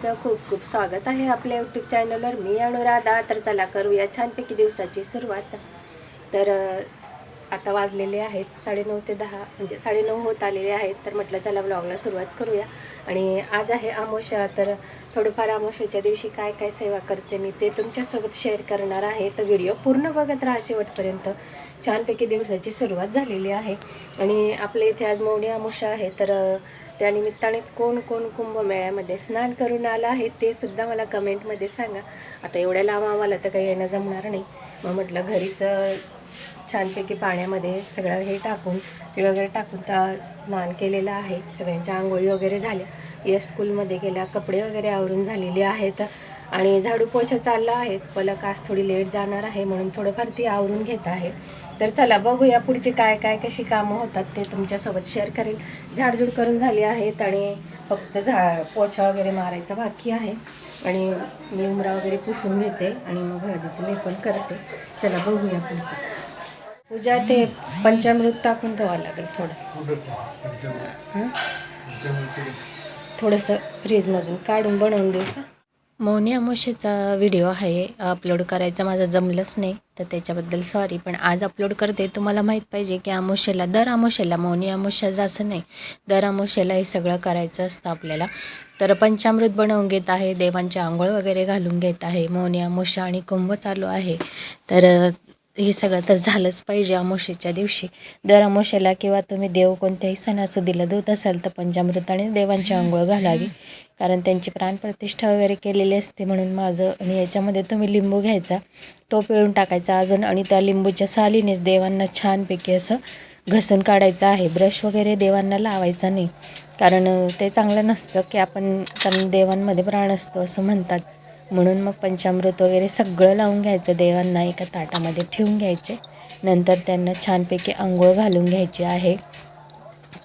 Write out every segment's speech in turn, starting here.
सगळ्यांचं खूप खूप स्वागत आहे आपल्या यूट्यूब चॅनलवर मी अनुराधा. तर चला करूया छानपैकी दिवसाची सुरुवात. तर आता वाजलेले आहेत साडेनऊ ते दहा म्हणजे साडेनऊ होत आलेले आहेत. तर म्हटलं चला ब्लॉगला सुरुवात करूया. आणि आज आहे आमोशा. तर थोडंफार आमोशाच्या दिवशी काय काय सेवा करते मी ते तुमच्यासोबत शेअर करणार आहे. तर व्हिडिओ पूर्ण बघत राहा शेवटपर्यंत. छानपैकी दिवसाची सुरुवात झालेली आहे. आणि आपल्या इथे आज मौनी आमोशा आहे. तर त्यानिमित्तानेच कोण कोण कुंभमेळ्यामध्ये स्नान करून आलं आहे ते सुद्धा मला कमेंटमध्ये सांगा. आता एवढ्या लांब आम्हाला तर काही येणं जमणार नाही. मग म्हटलं घरीच छानपैकी पाण्यामध्ये सगळं हे टाकून तिळ वगैरे टाकून त्या स्नान केलेलं आहे. सगळ्यांच्या आंघोळी वगैरे झाल्या. या स्कूलमध्ये गेल्या कपडे वगैरे आवरून झालेले आहेत आणि झाडू पोछा चालला आहे. पलक आज थोडी लेट जाणार आहे म्हणून थोडंफार ती आवरून घेत आहे. तर चला बघूया पुढची काय काय कशी कामं होतात ते तुमच्यासोबत शेअर करेल झाडझूड करून झाली आहेत आणि फक्त झा पोछा वगैरे मारायचा बाकी आहे. आणि मी उमरा वगैरे पुसून घेते आणि मग हळदीचं लेपन करते. चला बघूया पुढचं. पूजा ते पंचामृत टाकून ठेवावं लागेल थोडं. हं? थोडंसं फ्रीजमधून काढून बनवून देऊ का? मौनी अमोशेचा व्हिडिओ आहे. अपलोड करायचं माझं जमलंच नाही तर त्याच्याबद्दल सॉरी पण आज अपलोड करते. तुम्हाला माहीत पाहिजे की अमावस्येला दर आमोशेला मौनी अमोशाचं असं नाही. दर अमावस्येला हे सगळं करायचं असतं आपल्याला. तर पंचामृत बनवून घेत आहे देवांची आंघोळ वगैरे घालून घेत आहे. मौनी अमोशा आणि कुंभ चालू आहे. तर हे सगळं तर झालंच पाहिजे अमोशेच्या दिवशी. दर अमोशेला किंवा तुम्ही देव कोणत्याही सणासुदीला देत असाल तर पंचामृताने देवांची आंघोळ घालावी. कारण त्यांची प्राणप्रतिष्ठा वगैरे केलेली असते म्हणून माझं आणि याच्यामध्ये तुम्ही लिंबू घ्यायचा तो पिळून टाकायचा अजून आणि त्या लिंबूच्या सालीनेच देवांना छानपैकी असं घसून काढायचं आहे. ब्रश वगैरे देवांना लावायचा नाही. कारण ते चांगलं नसतं की आपण कारण देवांमध्ये प्राण असतो असं म्हणतात. म्हणून मग पंचामृत वगैरे सगळं लावून घ्यायचं देवांना एका ताटामध्ये ठेवून घ्यायचे. नंतर त्यांना छानपैकी आंघोळ घालून घ्यायची आहे.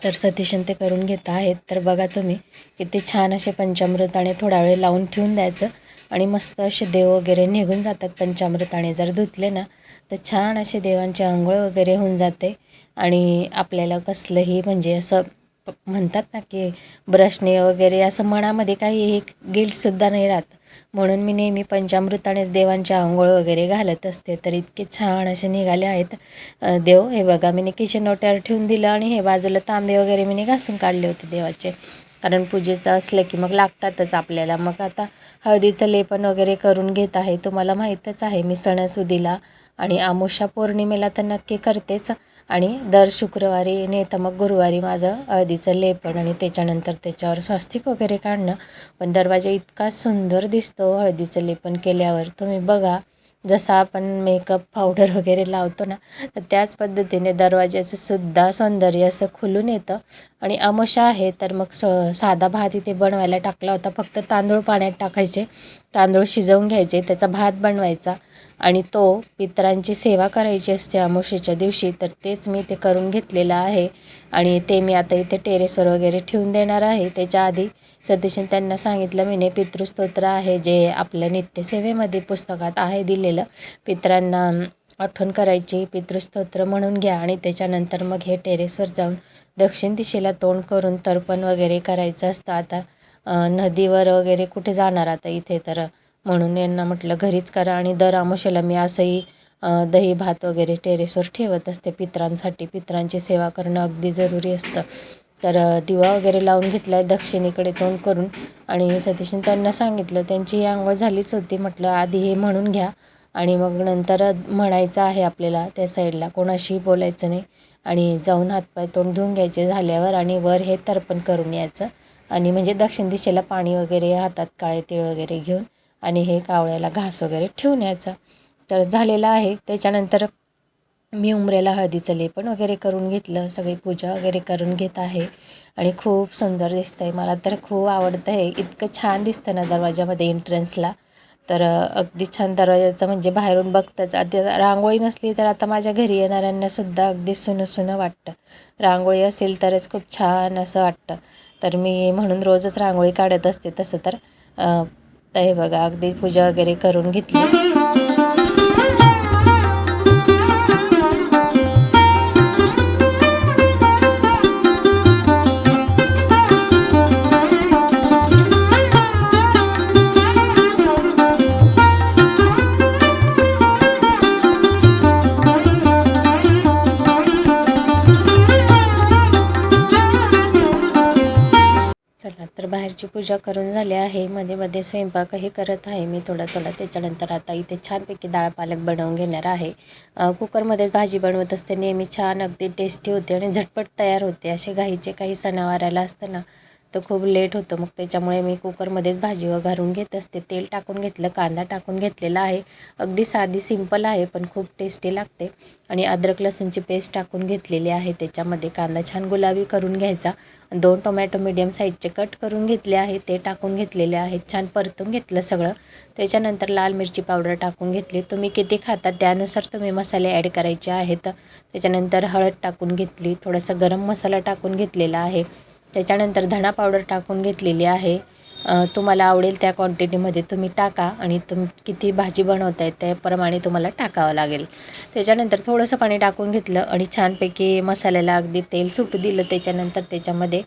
तर सतीशन ते करून घेत आहेत. तर बघा तुम्ही किती छान असे पंचामृताने थोडा वेळ लावून ठेवून द्यायचं. आणि मस्त असे देव वगैरे निघून जातात पंचामृताने. जर धुतले ना तर छान असे देवांचे आंघोळ वगैरे होऊन जाते. आणि आपल्याला कसलंही म्हणजे असं म्हणतात ना की ब्रशने वगैरे असं मनामध्ये काही एक गिल्टसुद्धा नाही राहत. म्हणून मी नेहमी पंचामृतानेच देवांची आंघोळ वगैरे घालत असते. तर इतके छान असे निघाले आहेत. देव हे बघा मी किचन ओट्यावर ठेवून दिलं आणि हे बाजूला तांबे वगैरे मी घासून काढले होते देवाचे. कारण पूजेचं असलं की मग लागतातच आपल्याला. मग आता हळदीचं लेपन वगैरे करून घेत आहे. तुम्हाला माहीतच आहे. मी सणासुदीला आणि आमोशा पौर्णिमेला तर नक्की करतेच. आणि दर शुक्रवारी नाही तर मग गुरुवारी माझं हळदीचं लेपण आणि त्याच्यानंतर त्याच्यावर स्वस्तिक वगैरे काढणं. पण दरवाजा इतका सुंदर दिसतो हळदीचं लेपन केल्यावर. तुम्ही बघा जसा आपण मेकअप पावडर वगैरे लावतो ना तर त्याच पद्धतीने दरवाज्याचं सुद्धा सौंदर्य असं खुलून येतं. आणि अमोशा आहे तर मग स साधा भात इथे बनवायला टाकला होता. फक्त तांदूळ पाण्यात टाकायचे तांदूळ शिजवून घ्यायचे त्याचा भात बनवायचा आणि तो पितरांची सेवा करायची असते अमोशेच्या दिवशी तर तेच मी ते करून घेतलेलं आहे आणि ते मी आता इथे टेरेसवर वगैरे ठेवून देणार आहे. त्याच्या आधी सतीशन त्यांना सांगितलं मीने पितृस्तोत्र आहे जे आपलं नित्यसेवेमध्ये पुस्तकात आहे दिलेलं. पितरांना आठवण करायची पितृस्तोत्र म्हणून घ्या आणि त्याच्यानंतर मग हे टेरेसवर जाऊन दक्षिण दिशेला तोंड करून तर्पण वगैरे करायचं असतं. आता नदीवर वगैरे कुठे जाणार आता इथे तर? म्हणून यांना म्हटलं घरीच करा आणि दर आमुषेला मी असंही दही भात वगैरे टेरेसवर ठेवत असते. पित्रांसाठी पित्रांची सेवा करणं अगदी जरुरी असतं. तर दिवा वगैरे लावून घेतला आहे दक्षिणेकडे तोंड करून आणि सतीशने त्यांना सांगितलं त्यांची ही आंघोळ झालीच होती. म्हटलं आधी हे म्हणून घ्या आणि मग नंतर म्हणायचं आहे आपल्याला त्या साईडला कोणाशीही बोलायचं नाही. आणि जाऊन हातपाय तोंड धुवून घ्यायचे झाल्यावर आणि वर हे तर्पण करून यायचं. आणि म्हणजे दक्षिण दिशेला पाणी वगैरे हातात काळे तीळ वगैरे घेऊन आणि हे कावळ्याला घास वगैरे ठेवून यायचा. तर झालेलं आहे. त्याच्यानंतर मी उमरेला हळदीचं लेपण वगैरे करून घेतलं. सगळी पूजा वगैरे करून घेत आहे. आणि खूप सुंदर दिसतं आहे मला तर खूप आवडतं आहे इतकं छान दिसतं ना दरवाजामध्ये एंट्रन्सला तर अगदी छान दरवाजाचं म्हणजे बाहेरून बघताच. आधी रांगोळी नसली तर आता माझ्या घरी येणाऱ्यांना सुद्धा अगदी सुनं सुनं वाटतं. रांगोळी असेल तरच खूप छान असं वाटतं. तर मी म्हणून रोजच रांगोळी काढत असते तसं तर. तर हे बघा अगदी पूजा वगैरे करून घेतली. बाहेरची पूजा करून झाली आहे. मध्ये मध्ये स्वयंपाकही करत आहे. मी थोडा थोडा त्याच्यानंतर आता इथे छानपैकी डाळ पालक बनवून घेणार आहे. कुकरमध्येच भाजी बनवत असते. नेहमी छान अगदी टेस्टी होते आणि झटपट तयार होते. असे घाईचे काही सणावाराला असतं ना तर खूप लेट होतं. मग त्याच्यामुळे मी कुकरमध्येच भाजी वघारून घेत असते. तेल टाकून घेतलं कांदा टाकून घेतलेला आहे. अगदी साधी सिंपल आहे पण खूप टेस्टी लागते. आणि अद्रक लसूणची पेस्ट टाकून घेतलेली आहे. त्याच्यामध्ये कांदा छान गुलाबी करून घ्यायचा. दोन टोमॅटो मीडियम साईजचे कट करून घेतले आहे. ते टाकून घेतलेले आहेत. छान परतून घेतलं सगळं. त्याच्यानंतर लाल मिरची पावडर टाकून घेतली. तुम्ही किती खाता त्यानुसार तुम्ही मसाले ॲड करायचे आहेत. त्याच्यानंतर हळद टाकून घेतली. थोडासा गरम मसाला टाकून घेतलेला आहे. त्याच्यानंतर धणा पावडर टाकून घेतलेली आहे. तुम्हाला आवडेल त्या क्वांटिटीमध्ये तुम्ही टाका आणि तुम किती भाजी बनवत आहे त्याप्रमाणे तुम्हाला टाकावं लागेल. त्याच्यानंतर थोडंसं पाणी टाकून घेतलं आणि छानपैकी मसाल्याला अगदी तेल सुटू दिलं. त्याच्यानंतर त्याच्यामध्ये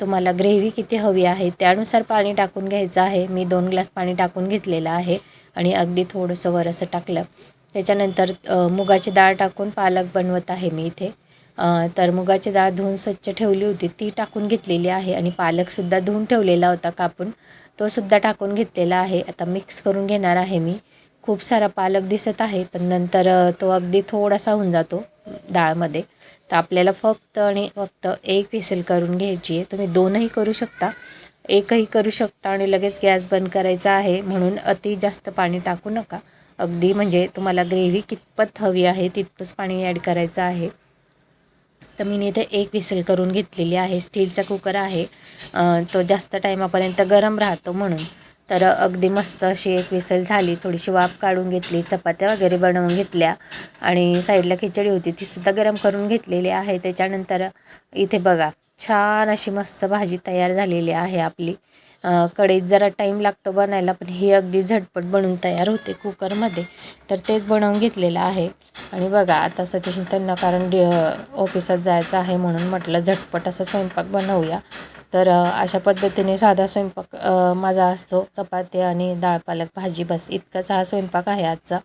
तुम्हाला ग्रेव्ही किती हवी आहे त्यानुसार पाणी टाकून घ्यायचं आहे. मी दोन ग्लास पाणी टाकून घेतलेलं आहे आणि अगदी थोडंसं वरसं टाकलं. त्याच्यानंतर मुगाची डाळ टाकून पालक बनवत आहे मी इथे. तर मुगाची डाळ धुवून स्वच्छ ठेवली होती. ती टाकून घेतलेली आहे आणि पालकसुद्धा धुवून ठेवलेला होता कापून. तोसुद्धा टाकून घेतलेला आहे. आता मिक्स करून घेणार आहे मी. खूप सारा पालक दिसत आहे पण नंतर तो अगदी थोडासा होऊन जातो डाळमध्ये. तर आपल्याला फक्त आणि फक्त एक विसेल करून घ्यायची आहे. तुम्ही दोनही करू शकता. एकही करू शकता आणि लगेच गॅस बंद करायचा आहे म्हणून अति जास्त पाणी टाकू नका. अगदी म्हणजे तुम्हाला ग्रेव्ही कितपत हवी आहे तितकंच पाणी ॲड करायचं आहे. तर मी इथे एक विसल करून घेतलेली आहे. स्टीलचा कुकर आहे. तो जास्त टायमापर्यंत गरम राहतो म्हणून. तर अगदी मस्त अशी एक विसल झाली. थोडीशी वाफ काढून घेतली. चपात्या वगैरे बनवून घेतल्या. आणि साईडला खिचडी होती. तीसुद्धा गरम करून घेतलेली आहे. त्याच्यानंतर इथे बघा छान अशी मस्त भाजी तयार झालेली आहे आपली. कढईत जरा टाईम लागतो बनायला पण हे अगदी झटपट बनून तयार होते कुकरमध्ये तर तेच बनवून घेतलेलं आहे. आणि बघा आता सतीश त्यांना कारण ऑफिसात जायचं आहे म्हणून म्हटलं झटपट असा स्वयंपाक बनवूया. तर अशा पद्धतीने साधा स्वयंपाक माझा असतो. चपाती आणि डाळ पालक भाजी बस. इतकाच हा स्वयंपाक आहे आजचा.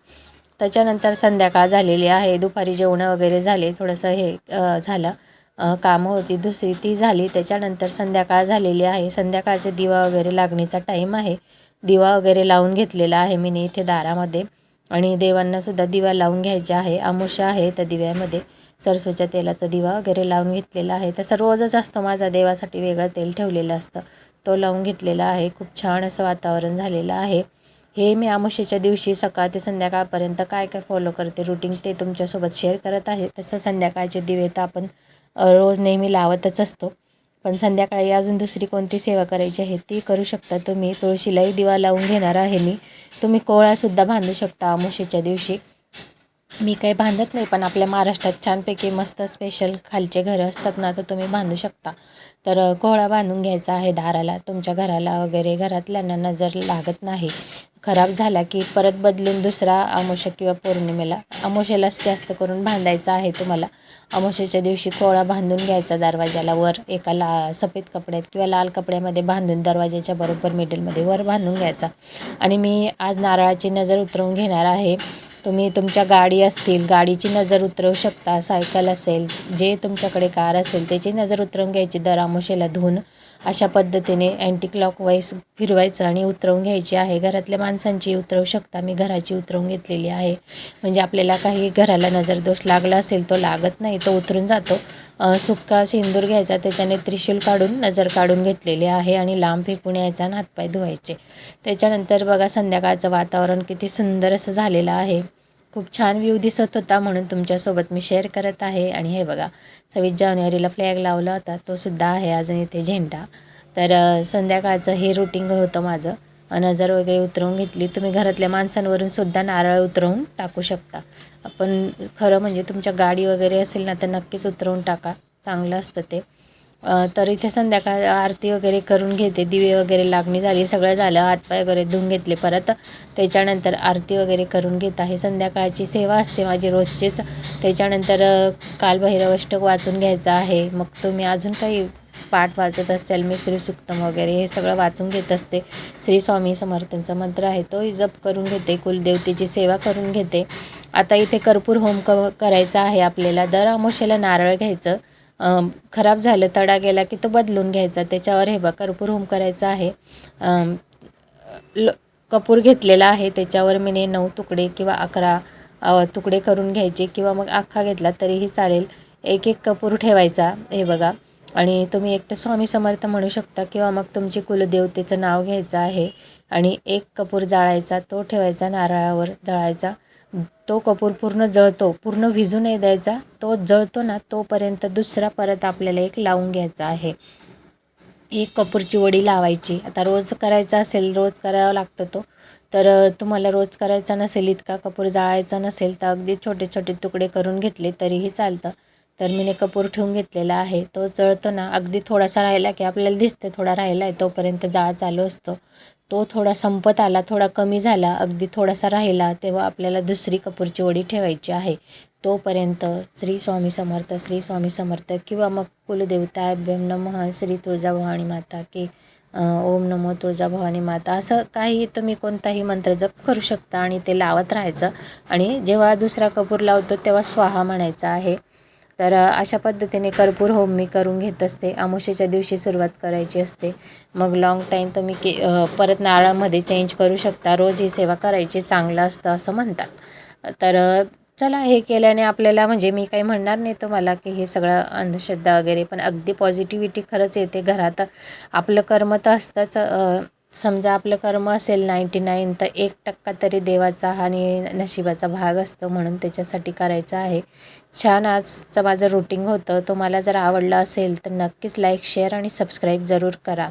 त्याच्यानंतर संध्याकाळ झालेली आहे. दुपारी जेवणं वगैरे झाले. थोडंसं हे झालं. कामं होती. दुसरी ती झाली. त्याच्यानंतर संध्याकाळ झालेली आहे. संध्याकाळचे दिवा वगैरे लागणीचा टाईम आहे. दिवा वगैरे लावून घेतलेला आहे मी इथे दारामध्ये. आणि देवांनासुद्धा दिवा लावून घ्यायचा आहे. आमुषा आहे त्या दिव्यामध्ये. सरसूच्या तेलाचा दिवा वगैरे लावून घेतलेला आहे. तसं रोजच असतो माझा देवासाठी वेगळं तेल ठेवलेलं असतं. तो लावून घेतलेला आहे. खूप छान असं वातावरण झालेलं आहे. हे मी आमुषेच्या दिवशी सकाळ ते संध्याकाळपर्यंत काय काय फॉलो करते रुटीन ते तुमच्यासोबत शेअर करत आहे. तसं संध्याकाळचे दिवे तर आपण रोज नेहमी लावतच असतो. पण संध्याकाळी अजून दुसरी कोणती सेवा करायची आहे ती करू शकता तुम्ही. तुळशीलाही दिवा लावून घेणार आहे मी. तुम्ही कोळासुद्धा बांधू शकता आमुषेच्या दिवशी. मी काही बांधत नाही पण आपल्या महाराष्ट्रात छानपैकी मस्त स्पेशल खालचे घरं असतात ना तर तुम्ही बांधू शकता. तर कोहळा बांधून घ्यायचा आहे दाराला तुमच्या घराला वगैरे. घरातल्यांना नजर लागत नाही. खराब झाला की परत बदलून दुसरा अमोशा किंवा पौर्णिमेला. अमोशेलाच जास्त करून बांधायचा आहे तुम्हाला. अमोशेच्या दिवशी कोहळा बांधून घ्यायचा दरवाजाला वर. एका ला सफेद कपड्यात किंवा लाल कपड्यामध्ये बांधून दरवाजाच्या बरोबर मिडलमध्ये वर बांधून घ्यायचा. आणि मी आज नारळाची नजर उतरवून घेणार आहे. तुम्ही तुमच्या गाडी असतील गाडीची नजर उतरवू शकता सायकल असेल जे तुमच्याकडे कार असेल त्याची नजर उतरवून घ्यायची दरामुशेला धुवून अशा पद्धतीने अँटी क्लॉकवाईज फिरवायचं आणि उतरवून घ्यायची आहे. घरातल्या माणसांची उतरवू शकता मी घराची उतरवून घेतलेली आहे. म्हणजे आपल्याला काही घराला नजरदोष लागला असेल तो लागत नाही तो उतरून जातो. सुका सुक्का सिंदूर घ्यायचा त्याच्याने त्रिशूल काढून नजर काढून घेतलेली आहे आणि लांब फेकून यायचा आणि हातपाय धुवायचे. त्याच्यानंतर बघा संध्याकाळचं वातावरण किती सुंदर असं झालेलं आहे. खूप छान व्ह्यू दिसत होता म्हणून तुमच्यासोबत मी शेअर करत आहे. आणि हे बघा सव्वीस जानेवारीला फ्लॅग लावला होता. तो सुद्धा आहे अजून इथे झेंडा. तर संध्याकाळचं हे रुटीन होतं माझं. नजर वगैरे उतरवून घेतली तुम्ही घरातल्या माणसांवरून सुद्धा नारळ उतरवून टाकू शकता. आपण खरं म्हणजे तुमच्या गाडी वगैरे असेल ना तर नक्कीच उतरवून टाका. चांगलं असतं ते. तर इथे संध्याकाळ आरती वगैरे करून घेते. दिवे वगैरे लागणी झाली सगळं झालं. हातपाय वगैरे धुवून घेतले परत. त्याच्यानंतर आरती वगैरे करून घेत आहे. संध्याकाळची सेवा असते माझी रोजचीच. त्याच्यानंतर अ, कालभैरव अष्टक वाचून घ्यायचं आहे. मग तुम्ही अजून काही पाठ वाचत असेल मी श्री सुक्तम वगैरे हे सगळं वाचून घेत असते. श्री स्वामी समर्थांचा मंत्र आहे. तोही जप करून घेते. कुलदेवतेची सेवा करून घेते. आता इथे कर्पूर होम क करायचा आहे आपल्याला. दर अमावस्येला नारळ घ्यायचं. खराब झालं तडा गेला की तो बदलून घ्यायचा. त्याच्यावर हे बघा कर्पूर होम करायचा आहे. ल कपूर घेतलेला आहे. त्याच्यावर मी नऊ तुकडे किंवा अकरा तुकडे करून घ्यायचे किंवा मग अख्खा घेतला तरीही चालेल. एक एक कपूर ठेवायचा हे बघा. आणि तुम्ही एक तर स्वामी समर्थ म्हणू शकता किंवा मग तुमची कुलदेवतेचं नाव घ्यायचं आहे. आणि एक कपूर जाळायचा तो ठेवायचा नारळावर जळायचा. तो कपूर पूर्ण जळतो पूर्ण विझू नाही द्यायचा. तो जळतो ना तोपर्यंत दुसरा परत आपल्याला एक लावून घ्यायचा आहे. एक कपूरची वडी लावायची. आता रोज करायचा असेल रोज करावा लागतो तो. तर तुम्हाला रोज करायचा नसेल इतका कपूर जाळायचा नसेल तर अगदी छोटे छोटे तुकडे करून घेतले तरीही चालतं. तर मीने कपूर ठेवून घेतलेला आहे. तो जळतो ना अगदी थोडासा राहिला की आपल्याला दिसते थोडा राहिला आहे तोपर्यंत जाळ चालू असतो. तो थोडा संपत आला थोडा कमी झाला अगदी थोडासा राहिला तेव्हा आपल्याला दुसरी कपूरची वडी ठेवायची आहे. तोपर्यंत श्री स्वामी समर्थ श्री स्वामी समर्थ किंवा मग कुलदेवता कुलदेवताभ्यम नमः श्री तुळजाभवानी माता की ओम नमो तुळजाभवानी माता. असं काही तुम्ही कोणताही मंत्र जप करू शकता आणि ते लावत राहायचं. आणि जेव्हा दुसरा कपूर लावतो तेव्हा स्वाहा म्हणायचा आहे. तर अशा पद्धतीने कर्पूर होम मी करून घेत असते. अमावस्येच्या दिवशी सुरुवात करायची असते. मग लाँग टाईम तुम्ही के परत नारळामध्ये चेंज करू शकता. रोज ही सेवा करायची चांगलं असतं असं म्हणतात. तर चला हे केल्याने आपल्याला म्हणजे मी काही म्हणणार नाही तुम्हाला की हे सगळं अंधश्रद्धा वगैरे पण अगदी पॉझिटिव्हिटी खरंच येते घरात. आपलं कर्म तर असतंच समजा आपलं कर्म असेल नाईंटी नाईन तर एक टक्का तरी देवाचा आणि नशिबाचा भाग असतो म्हणून त्याच्यासाठी करायचं आहे. छान आजचं माझं रुटीन होतं. तुम्हाला जर आवडलं असेल तर नक्कीच लाईक शेअर आणि सबस्क्राईब जरूर करा.